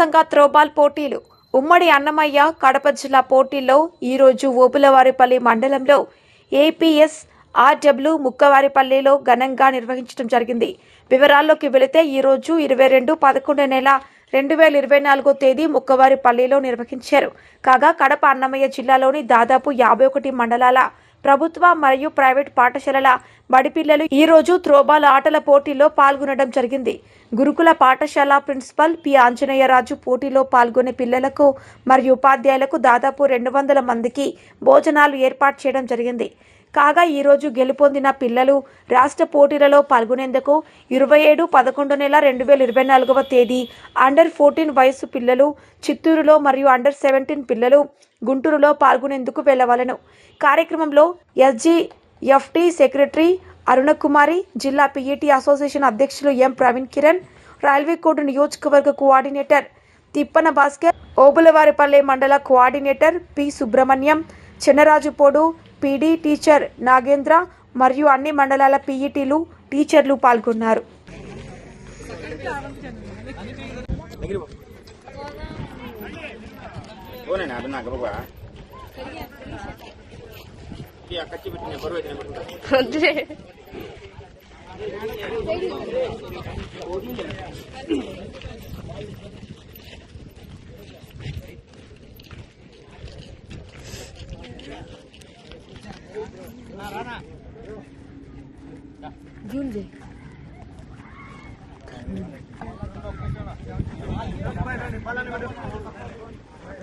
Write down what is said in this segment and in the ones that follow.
ఉల్లాసంగా త్రోబాల్ పోటీలు. ఉమ్మడి అన్నమయ్య కడప జిల్లా పోటీల్లో ఈరోజు ఓబులవారిపల్లి మండలంలో ఏపీఎస్ ఆర్డబ్ల్యూ ముక్కవారిపల్లిలో ఘనంగా నిర్వహించడం జరిగింది. వివరాల్లోకి వెళితే ఈరోజు ఇరవై రెండు పదకొండు నెల రెండు వేల ఇరవై నాలుగో తేదీ ముక్కవారిపల్లిలో నిర్వహించారు. కాగా కడప అన్నమయ్య జిల్లాలోని దాదాపు యాభై ఒకటి మండలాల ప్రభుత్వ మరియు ప్రైవేట్ పాఠశాలల బడిపిల్లలు ఈరోజు త్రోబాల్ ఆటల పోటీలో పాల్గొనడం జరిగింది. గురుకుల పాఠశాల ప్రిన్సిపల్ పి. ఆంజనేయరాజు పోటీలో పాల్గొనే పిల్లలకు మరియు ఉపాధ్యాయులకు దాదాపు రెండు వందల మందికి భోజనాలు ఏర్పాటు చేయడం జరిగింది. కాగా ఈరోజు గెలుపొందిన పిల్లలు రాష్ట్ర పోటీలలో పాల్గొనేందుకు ఇరవై ఏడు పదకొండు నెల రెండు వేల ఇరవై నాలుగవ తేదీ అండర్ ఫోర్టీన్ వయసు పిల్లలు చిత్తూరులో మరియు అండర్ సెవెంటీన్ పిల్లలు గుంటూరులో పాల్గొనేందుకు వెళ్ళవలను కార్యక్రమంలో ఎస్జీ ఎఫ్టీ సెక్రటరీ అరుణకుమారి జిల్లా పీఈటీ అసోసియేషన్ అధ్యక్షులు ఎం ప్రవీణ్ కిరణ్ రైల్వే కోర్టు నియోజకవర్గ కోఆర్డినేటర్ తిప్పన భాస్కర్ ఓబులవారిపల్లె మండల coordinator P Subrahmanyam Chinnarajupodu PD teacher Nagendra మరియు అన్ని మండలాల పీఈటీలు టీచర్లు పాల్గొన్నారు.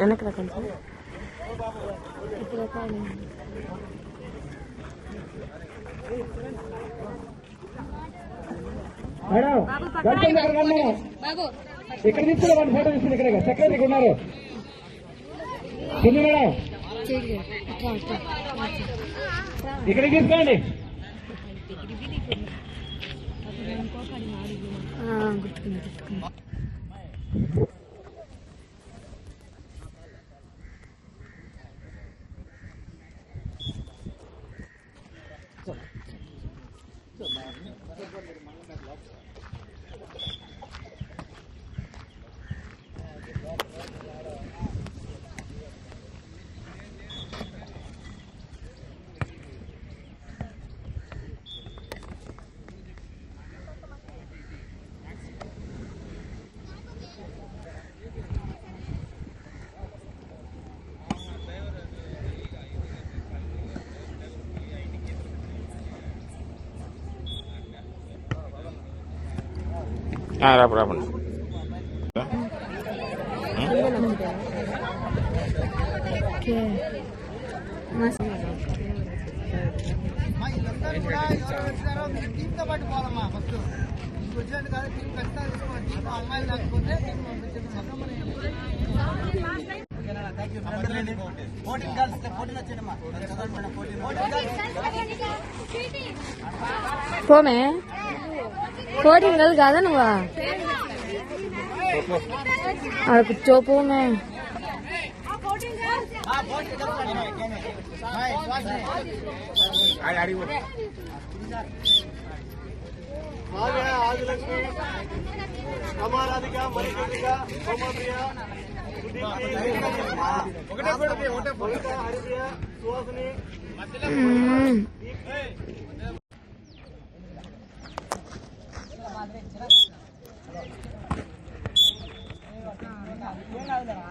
వెనక్కి రా కొంచెం. ఇక్కడ తీసుకుని వన్ ఫోటో తీసుకుని ఇక్కడ సెక్రటరీకి ఉన్నారు. చిన్ని మేడం. ఇక్కడికి తీసుకోండి ఆ, గుర్తుకుంది గుర్తుకుంది రాపు రాపండి ఓకే మస్తు. టీంతో పాటు పోవాలమ్మా ఫస్ట్ ఇంటికి వచ్చినట్టు కాదు టీం ఖచ్చితంగా తీసుకోవాలి టీం అమ్మాయిలు లేకపోతే టీం ఫోర్టీన్ గర్ల్స్ ఫోర్టీన్ వచ్చేయమ్మా చదవండి మేడం ఫోర్టీన్ పోమే కోటింగ్ కాదు కాదా నువ్వా ఆడ కూర్చో పోమే అడిగి మావ్య ఆదిలక్ష్మి అమారాధిక మణికంటిక సోమప్రియ ఒకటే ఒకటే హరిప్రియ సుహాసిని మ్మ్.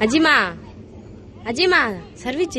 அஜிமா அஜிமா service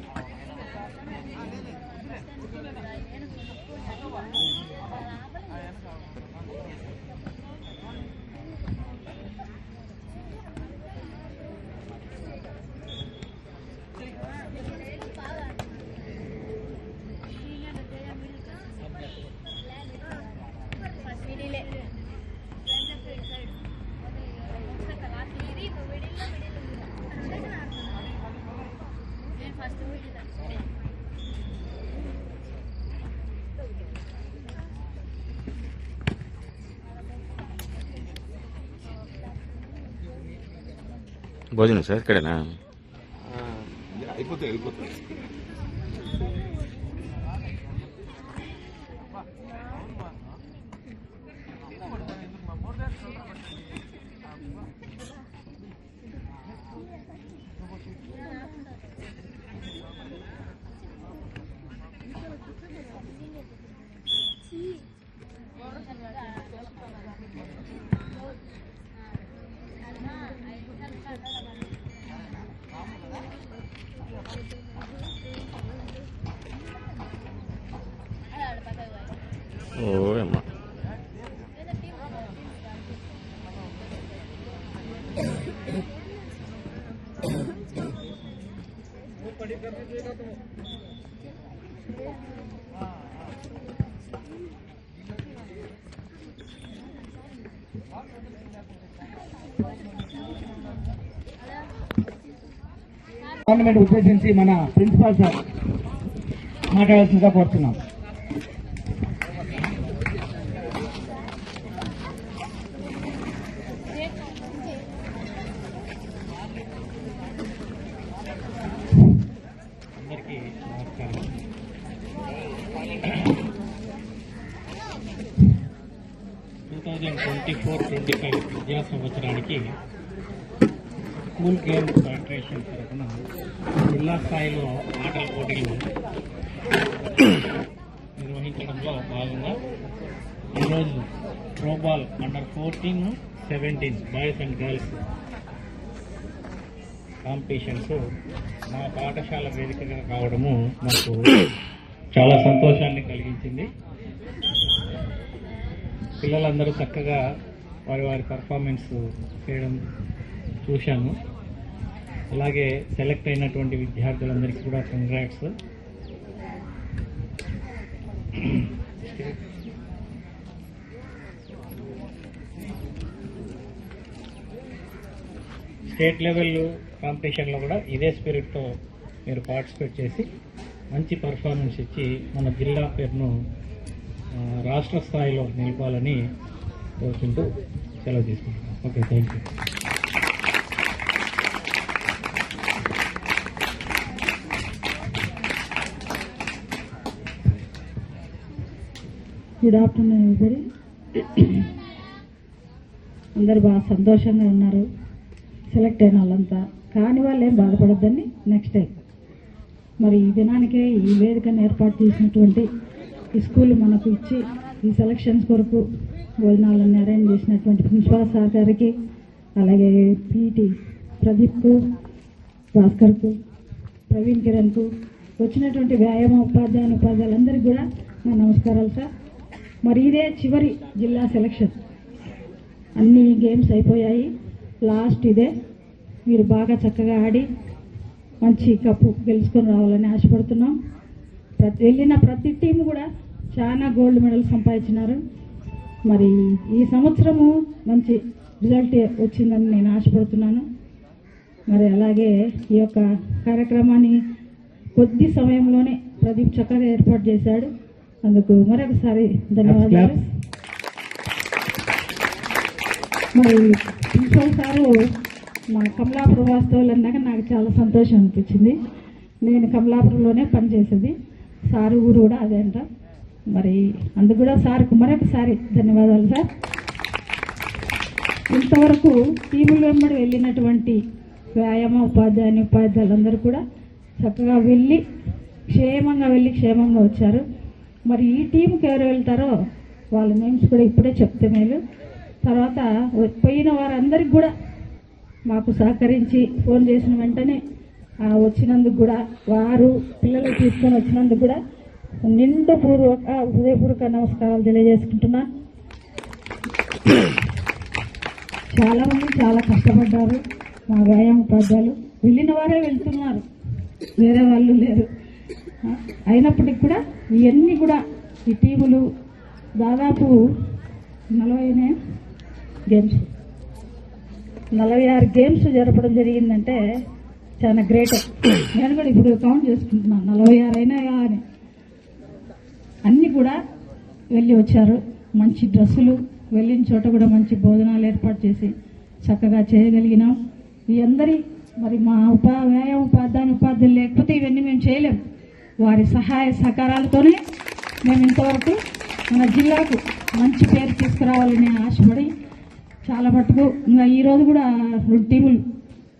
భోజనం సార్ ఇక్కడేనా? అయిపోతే వెళ్ళిపోతుంది बड़ी कर तुम గవర్నమెంట్ ఉద్దేశించి మన ప్రిన్సిపాల్ సార్ మాట్లాడాల్సిందిగా కోరుతున్నాం. Two thousand twenty four twenty five విద్యా సంవత్సరానికి స్కూల్ గేమ్స్ ఫెడరేషన్ తరఫున జిల్లా స్థాయిలో ఆటల పోటీలు నిర్వహించడంలో భాగంగా ఈరోజు throwball under fourteen seventeen boys and girls competitions మా పాఠశాల వేదికగా కావడము మాకు చాలా సంతోషాన్ని కలిగించింది. పిల్లలందరూ చక్కగా వారి వారి పర్ఫార్మెన్స్ చేయడం చూశాను అలాగే సెలెక్ట్ అయినటువంటి విద్యార్థులందరికీ కూడా కంగ్రాట్స్ స్టేట్ లెవెల్ కాంపిటీషన్లో కూడా ఇదే స్పిరిట్తో మీరు పార్టిసిపేట్ చేసి మంచి పర్ఫార్మెన్స్ ఇచ్చి మన జిల్లా పేరును రాష్ట్ర స్థాయిలో నిలపాలని కోరుకుంటూ సెలవు తీసుకుంటున్నాం. Okay thank you good afternoon ఎవరి అందరు బాగా సంతోషంగా ఉన్నారు. సెలెక్ట్ అయిన వాళ్ళంతా కాని వాళ్ళు ఏం బాధపడద్దని నెక్స్ట్ టైం మరి ఈ దినానికే ఈ వేదికను ఏర్పాటు చేసినటువంటి ఈ స్కూల్ మనకు ఇచ్చి ఈ సెలక్షన్స్ కొరకు భోజనాలను అరేంజ్ చేసినటువంటి ప్రిన్సిపాల్ సార్ గారికి అలాగే పీటీ ప్రదీప్కు భాస్కర్కు ప్రవీణ్ కిరణ్కు వచ్చినటువంటి వ్యాయామ ఉపాధ్యాయులు ఉపాధ్యాయులందరికీ కూడా నా నమస్కారాలు సార్. మరి ఇదే చివరి జిల్లా సెలక్షన్. అన్ని గేమ్స్ అయిపోయాయి. లాస్ట్ ఇదే. మీరు బాగా చక్కగా ఆడి మంచి కప్పు గెలుచుకొని రావాలని ఆశపడుతున్నాం. ప్రతి వెళ్ళిన ప్రతి టీం కూడా చాలా గోల్డ్ మెడల్ సంపాదించినారు. మరి ఈ సంవత్సరము మంచి రిజల్ట్ వచ్చిందని నేను ఆశపడుతున్నాను. మరి అలాగే ఈ యొక్క కార్యక్రమాన్ని కొద్ది సమయంలోనే ప్రదీప్ చక్కగా ఏర్పాటు చేశాడు. అందుకు మరొకసారి ధన్యవాదాలు. మరి ప్రిన్సిపల్ సారు మా కమలాపురం వాస్తవులు అన్నాక నాకు చాలా సంతోషం అనిపించింది. నేను కమలాపురంలోనే పనిచేసేది. సారు ఊరు కూడా అదే అంట. మరి అందుకు కూడా సార్కు మరొకసారి ధన్యవాదాలు సార్. ఇంతవరకు టీముల వెంబడి వెళ్ళినటువంటి వ్యాయామ ఉపాధ్యాయుని ఉపాధ్యాయులందరూ కూడా చక్కగా వెళ్ళి క్షేమంగా వెళ్ళి క్షేమంగా వచ్చారు. మరి ఈ టీంకి ఎవరు వెళ్తారో వాళ్ళ నేమ్స్ కూడా ఇప్పుడే చెప్తే మేలు. తర్వాత పోయిన వారందరికి కూడా మాకు సహకరించి ఫోన్ చేసిన వెంటనే వచ్చినందుకు కూడా వారు పిల్లలు తీసుకొని వచ్చినందుకు కూడా నిండు పూర్వక హృదయపూర్వక నమస్కారాలు తెలియజేసుకుంటున్నా. చాలామంది చాలా కష్టపడ్డారు మా వ్యాయామ ఉపాధ్యాయులు. వెళ్ళిన వారే వెళ్తున్నారు. వేరే వాళ్ళు లేరు. అయినప్పటికి కూడా ఇవన్నీ కూడా ఈ టీములు దాదాపు నలభై గేమ్స్. నలభై ఆరు గేమ్స్ జరపడం జరిగిందంటే చాలా గ్రేట్ నేను కూడా ఇప్పుడు కౌంట్ చేసుకుంటున్నాను. నలభై ఆరు అయినా అని అన్నీ కూడా వెళ్ళి వచ్చారు. మంచి డ్రెస్సులు వెళ్ళిన చోట కూడా మంచి భోజనాలు ఏర్పాటు చేసి చక్కగా చేయగలిగినాం. ఈ అందరి మరి మా ఉపా వ్యాయామ ఉపాధ్యాయుని ఉపాధ్యాయులు లేకపోతే ఇవన్నీ మేము చేయలేం. వారి సహాయ సహకారాలతోనే మేము ఇంతవరకు మన జిల్లాకు మంచి పేరు తీసుకురావాలని ఆశపడి చాలా మటుకు ఇంకా ఈరోజు కూడా రెండు టీములు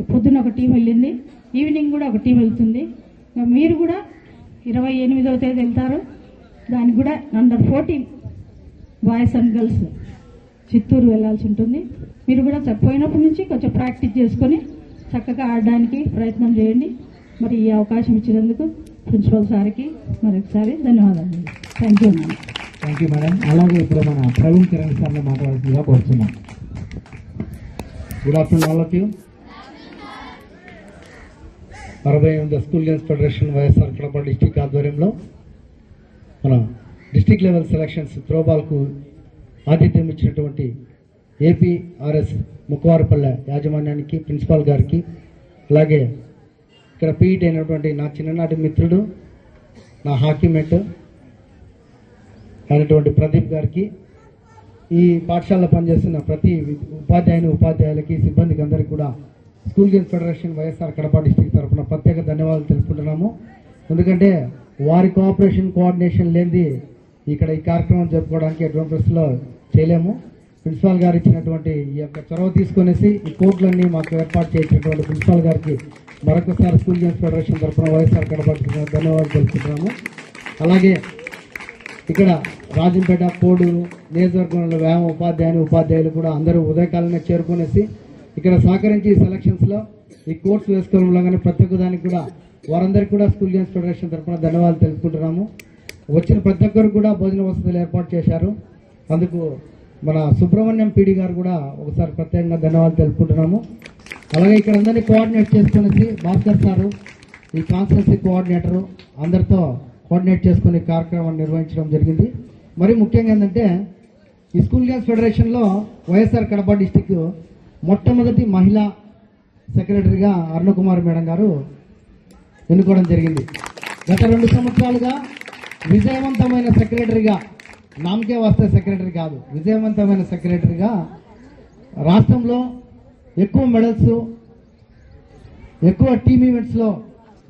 పొద్దున్న ఒక టీం వెళ్ళింది ఈవినింగ్ కూడా ఒక టీం వెళ్తుంది. ఇంకా మీరు కూడా ఇరవై ఎనిమిదవ తేదీ వెళ్తారు. దానికి కూడా under fourteen boys and girls Chittoor వెళ్ళాల్సి ఉంటుంది. మీరు కూడా చ- పోయినప్పటి నుంచి కొంచెం ప్రాక్టీస్ చేసుకొని చక్కగా ఆడడానికి ప్రయత్నం చేయండి. మరి ఈ అవకాశం ఇచ్చినందుకు ప్రిన్సిపల్ సార్కి మరొకసారి ధన్యవాదాలు. Thank you madam thank you madam అలాగే ఇప్పుడు మన ప్రవీణ్ కిరణ్ సార్ని మాట్లాడుతుందిగా కోరుతున్నాం. Good afternoon all of you అరవై ఎనిమిది school games federation YSR Kadapa district ఆధ్వర్యంలో మన డిస్టిక్ లెవెల్ సెలక్షన్స్ త్రోబాల్కు ఆతిథ్యం ఇచ్చినటువంటి ఏపీఆర్ఎస్ ముక్కవారపల్లె యాజమాన్యానికి ప్రిన్సిపాల్ గారికి అలాగే ఇక్కడ పీఈటీ అయినటువంటి నా చిన్ననాటి మిత్రుడు నా హాకీ మేట్ అయినటువంటి ప్రదీప్ గారికి ఈ పాఠశాలలో పనిచేస్తున్న ప్రతి ఉపాధ్యాయుని ఉపాధ్యాయులకి సిబ్బందికి అందరికీ కూడా school games federation YSR Kadapa district తరఫున ప్రత్యేక ధన్యవాదాలు తెలుపుకుంటున్నాము. ఎందుకంటే వారి కోఆపరేషన్ కోఆర్డినేషన్ లేనిది ఇక్కడ ఈ కార్యక్రమం జరుపుకోవడానికి ఎటువంటి పరిస్థితుల్లో చేయలేము. ప్రిన్సిపాల్ గారు ఇచ్చినటువంటి ఈ యొక్క చొరవ తీసుకునేసి ఈ కోర్టులన్నీ మాకు ఏర్పాటు చేసినటువంటి ప్రిన్సిపాల్ గారికి మరొకసారి స్కూల్ గేమ్స్ ఫెడరేషన్ తరఫున వైఎస్ఆర్ కడప ధన్యవాదాలు తెలుపుకుంటున్నాము. అలాగే ఇక్కడ రాజంపేట పోడూరు నియోజకవర్గంలో వ్యాయామ ఉపాధ్యాయుని ఉపాధ్యాయులు కూడా అందరూ ఉదయకాలమే చేరుకునేసి ఇక్కడ సహకరించి ఈ ఈ కోర్సు వేసుకోవడంలో కానీ ప్రతి ఒక్క దానికి కూడా వారందరికీ కూడా స్కూల్ గేమ్స్ ఫెడరేషన్ తరఫున ధన్యవాదాలు తెలుపుకుంటున్నాము. వచ్చిన ప్రతి ఒక్కరు కూడా భోజన వసతులు ఏర్పాటు చేశారు. అందుకు మన సుబ్రహ్మణ్యం పీడి గారు కూడా ఒకసారి ప్రత్యేకంగా ధన్యవాదాలు తెలుపుకుంటున్నాము. అలాగే ఇక్కడ అందరినీ కోఆర్డినేట్ చేసుకునేసి భాస్కర్ సారు ఈ కాన్స్టెన్సీ కోఆర్డినేటరు అందరితో కోఆర్డినేట్ చేసుకుని కార్యక్రమాన్ని నిర్వహించడం జరిగింది. మరి ముఖ్యంగా ఏంటంటే ఈ స్కూల్ గేమ్స్ ఫెడరేషన్లో వైఎస్ఆర్ కడప డిస్టిక్ మొట్టమొదటి మహిళా సెక్రటరీగా అరుణకుమార్ మేడం గారు ఎన్నుకోవడం జరిగింది. గత రెండు సంవత్సరాలుగా విజయవంతమైన సెక్రటరీగా నామకే వస్తే సెక్రటరీ కాదు విజయవంతమైన సెక్రటరీగా రాష్ట్రంలో ఎక్కువ మెడల్స్ ఎక్కువ టీమ్ ఈవెంట్స్లో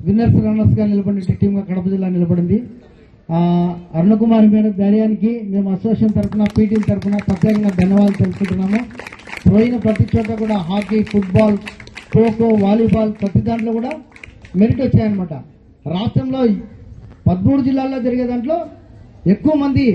విన్నర్స్ రన్నర్స్గా నిలబడిన టీంగా కడప జిల్లా నిలబడింది. ఆ, మీద మేడం ధైర్యానికి మేము అసోసియేషన్ తరఫున పీటీ తరఫున ప్రత్యేకంగా ధన్యవాదాలు తెలుసుకుంటున్నాము పోయిన ప్రతి చోట కూడా హాకీ ఫుట్బాల్ ఖోఖో వాలీబాల్ ప్రతి దాంట్లో కూడా మెరిట్ వచ్చాయన్నమాట. రాష్ట్రంలో పదమూడు జిల్లాల్లో జరిగే దాంట్లో ఎక్కువ మంది